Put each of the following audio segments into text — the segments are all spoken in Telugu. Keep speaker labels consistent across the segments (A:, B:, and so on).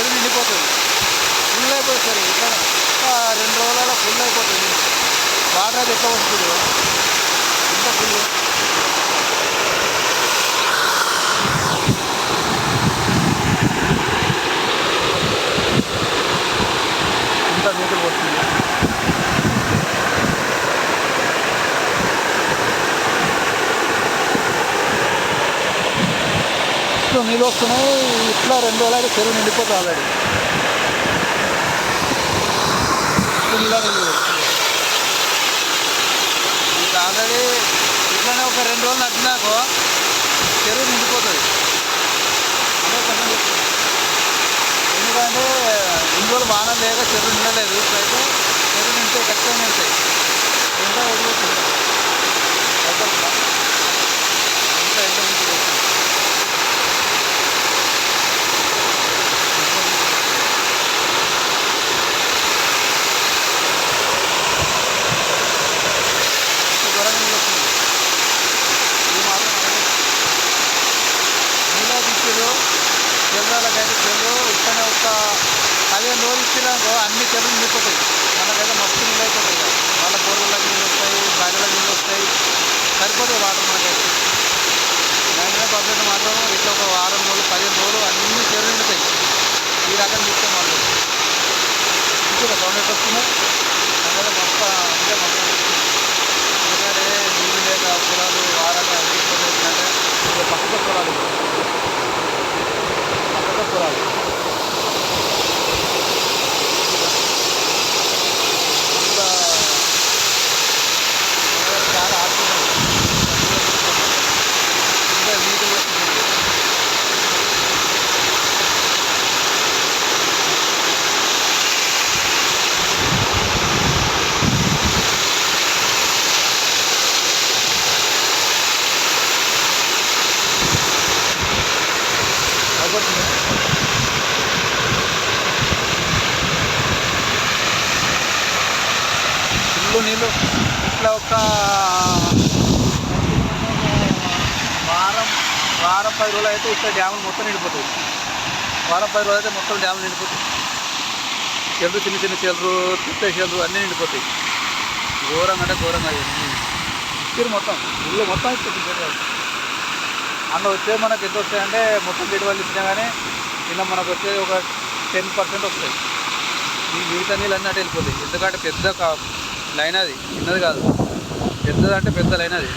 A: చెరువు నిండిపోతుంది ఫుల్ అయిపోతుంది సరే ఇట్లా రెండు రోజులలో ఫుల్ అయిపోతుంది వాటర్ అది ఎట్లా వస్తుంది ఇంత ఫుల్ ఇంత నీళ్ళు పోతుంది ఇట్లా నీళ్ళు వస్తున్నాయి ఇట్లా రెండు రోజులైతే చెరువు నిండిపోతుంది ఆల్రెడీ. ఇది ఆల్రెడీ ఇట్లానే ఒక రెండు రోజులు నడిచినాకో చెరువు నిండిపోతుంది. ఎందుకంటే ఇన్ని రోజులు బాగా లేక చెరువు నిండలేదు ఇప్పుడైతే చెరువు నిండితే ఖచ్చితంగా నిండుతాయి ఎంత వదిలేస్తుంది అయిపోతుందా ఎంత ఎంత నుంచి వస్తుంది ఘోరంగా నీళ్ళు వస్తుంది ఇది మాత్రం నీళ్ళు ఇచ్చారు చెరువులకైతే చెరువు ఇక్కడనే ఒక పదిహేను రోజులు ఇచ్చినాకో అన్ని చెరువులు నిండిపోతాయి మనకైతే మస్తు నీళ్ళు అయిపోతాయి ఇక. వాళ్ళ బోర్లకు నీళ్ళు వస్తాయి బావిలో నీళ్ళు వస్తాయి. సరిపోతాయి వాటర్ మనకైతే. నైన్టీ పర్సెంట్ మాత్రం ఇట్లా ఒక వారం రోజులు పదిహేను రోజులు అన్ని చెరువు నిండుతాయి. ఈ రకం చూస్తే మాత్రం. ఇంకా సౌండ్ ఎట్లా వస్తుంది నాకైతే మొత్తం అంటే మొత్తం ఎందుకంటే నీళ్ళు లేక పొలాలు వారాలు అన్ని ఇబ్బంది అవుతుందంటే ఇక పక్కన పొలాలు ఇవి. పక్కన పొలాలు అంతా చాలా ఆడుతున్నాయి ఇంకా నీట్గా వస్తుంది అయిపోతుంది ఫుల్ నీళ్ళు ఇట్లా ఒక వారం వారం పది రోజులు అయితే ఇట్లా డ్యాములు మొత్తం నిండిపోతుంది వారం పది రోజులు అయితే మొత్తం డ్యాములు నిండిపోతాయి. చెల్లు చిన్న చిన్న చెల్లు తిప్పే చెల్లు అన్నీ నిండిపోతాయి. ఘోరంగా అంటే ఘోరంగా అయ్యింది ఇచ్చారు మొత్తం ఇల్లు మొత్తం ఇచ్చారు అందులో వచ్చే మనకు ఎంత వస్తాయంటే మొత్తం గేట్ వాళ్ళు ఇచ్చినా కానీ ఇలా మనకు వచ్చేది ఒక టెన్ పర్సెంట్ వస్తాయి. ఈ మిగతా నీళ్ళు అన్నీ అటు వెళ్ళిపోతాయి. ఎందుకంటే పెద్ద లైన్ అది చిన్నది కాదు. పెద్దది అంటే పెద్ద లైన్ అది.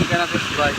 A: ఇంకా నాకు బాయ్.